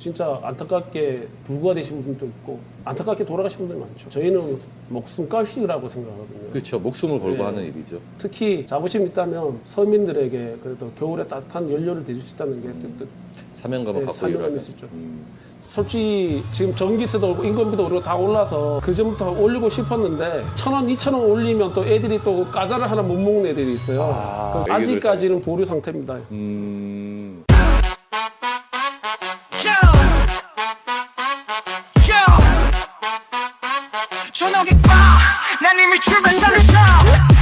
진짜 안타깝게 불구가되신 분도 있고 안타깝게 돌아가신 분들 많죠. 저희는 목숨값이라고 생각하거든요. 그렇죠. 목숨을 걸고 네. 하는 일이죠. 특히 자부심 있다면 서민들에게 그래도 겨울에 따뜻한 연료를 대줄 수 있다는 게 뜻, 뜻. 사명감을 네, 갖고 사명감이 일하죠. 있었죠. 음. 솔직히 지금 전기세도 오르고 인건비도 오르고 다 올라서 그 전부터 올리고 싶었는데 천 원, 이천 원 올리면 또 애들이 또 과자를 하나 못 먹는 애들이 있어요. 아, 그 아직까지는 보류 상태입니다. 음. 저녁에 빵난 이미 출발했어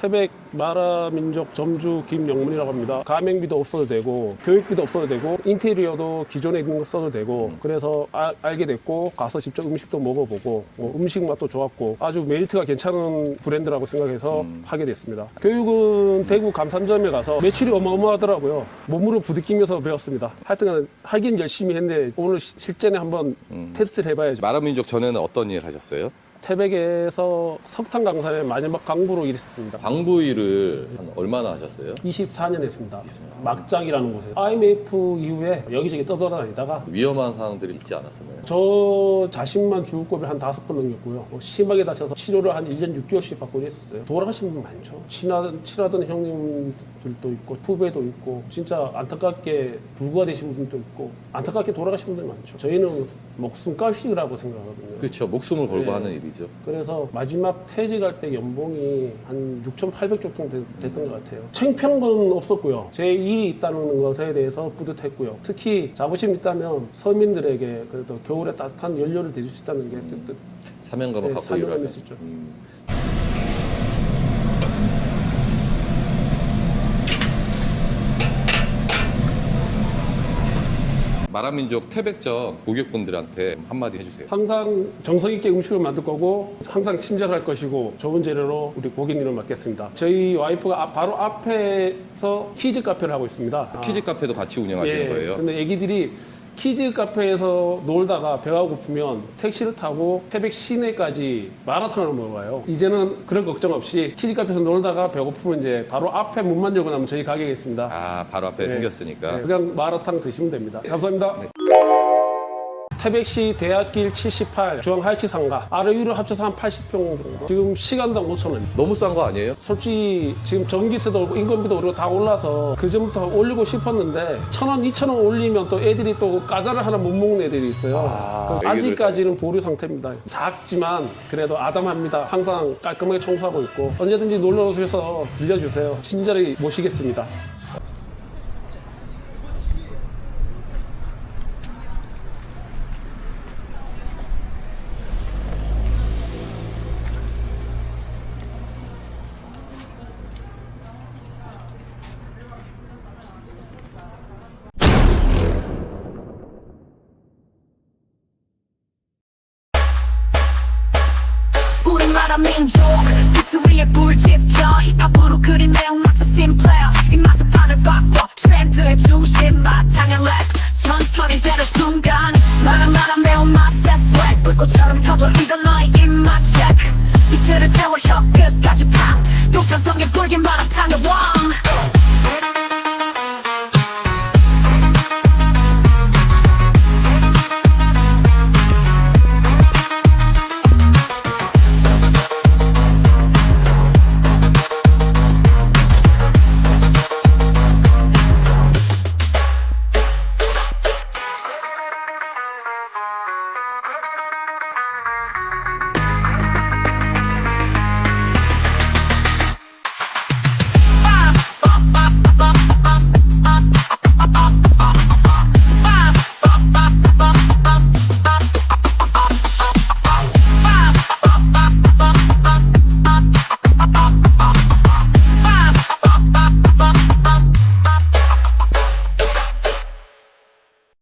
태백 마라 민족 점주 김영문이라고 합니다. 가맹비도 없어도 되고 교육비도 없어도 되고 인테리어도 기존에 있는 거 써도 되고 그래서 아- 알게 됐고 가서 직접 음식도 먹어보고 뭐 음식 맛도 좋았고 아주 메리트가 괜찮은 브랜드라고 생각해서 하게 됐습니다. 교육은 대구 감산점에 가서 매출이 어마어마하더라고요. 몸으로 부딪히면서 배웠습니다. 하여튼 하긴 열심히 했는데 오늘 시- 실전에 한번 테스트를 해봐야죠. 마라민족 전에는 어떤 일 하셨어요? 태백에서 석탄 강산의 마지막 강부로 일했습니다. 광부 일을 한 얼마나 하셨어요? 24년 했습니다. 막장이라는 곳에 IMF 이후에 여기저기 떠돌아다니다가 위험한 상황들이 있지 않았었나요? 저 자신만 죽을 고비를 한 다섯 번 넘겼고요. 뭐 심하게 다쳐서 치료를 한 1년 6개월씩 받고 했었어요. 돌아가신 분 많죠. 친하던, 친하던 형님들도 있고 후배도 있고 진짜 안타깝게 불구가 되신 분도 있고 안타깝게 돌아가신 분들 많죠. 저희는 목숨 값이라고 생각하거든요. 그렇죠. 목숨을 걸고 네. 하는 일이죠. 그래서 마지막 퇴직할 때 연봉이 한 6,800 정도 됐- 됐던 것 같아요. 창피한 건 없었고요. 제 일이 있다는 것에 대해서 뿌듯했고요. 특히 자부심 있다면 서민들에게 그래도 겨울에 따뜻한 연료를 대줄 수 있다는 게 뜻, 뜻. 사명감을 네, 갖고 사명감이 일하죠. 있었죠. 음. 마라민족 태백점 고객분들한테 한마디 해주세요. 항상 정성 있게 음식을 만들 거고 항상 친절할 것이고 좋은 재료로 우리 고객님을 맡겠습니다. 저희 와이프가 아- 바로 앞에서 키즈 카페를 하고 있습니다. 키즈 카페도 같이 운영하시는 예, 거예요? 근데 애기들이 키즈 카페에서 놀다가 배가 고프면 택시를 타고 태백 시내까지 마라탕을 먹어요. 이제는 그런 걱정 없이 키즈 카페에서 놀다가 배고프면 이제 바로 앞에 문만 열고 나면 저희 가게가 있습니다. 아, 바로 앞에 네. 생겼으니까. 네, 그냥 마라탕 드시면 됩니다. 감사합니다. 태백시 대학길 78 중앙 하이치 상가 아래 위로 합쳐서 한 80평 정도. 지금 시간당 5천 원. 너무 싼 거 아니에요? 솔직히 지금 전기세도 오르고 인건비도 오르고 다 올라서 그 전부터 올리고 싶었는데 천 원, 이천 원 올리면 또 애들이 또 과자를 하나 못 먹는 애들이 있어요. 아, 그 아직까지는 보류 상태입니다. 작지만 그래도 아담합니다. 항상 깔끔하게 청소하고 있고 언제든지 놀러 오셔서 들려주세요. 친절히 모시겠습니다. 나라 민족 빅토리의 꿀집죠 힙합으로 그린 내용 맛은 심플해요 이 맛은 판을 바꿔 트렌드의 중심 맛탕의 랩. 전설이 되는 순간 나랑 나랑 매운맛 세스웨 불꽃처럼 터져 이건 너의 입맛 체크 이틀을 태워 혀 끝까지 팡. 욕창성에 불긴 마라탕의 왕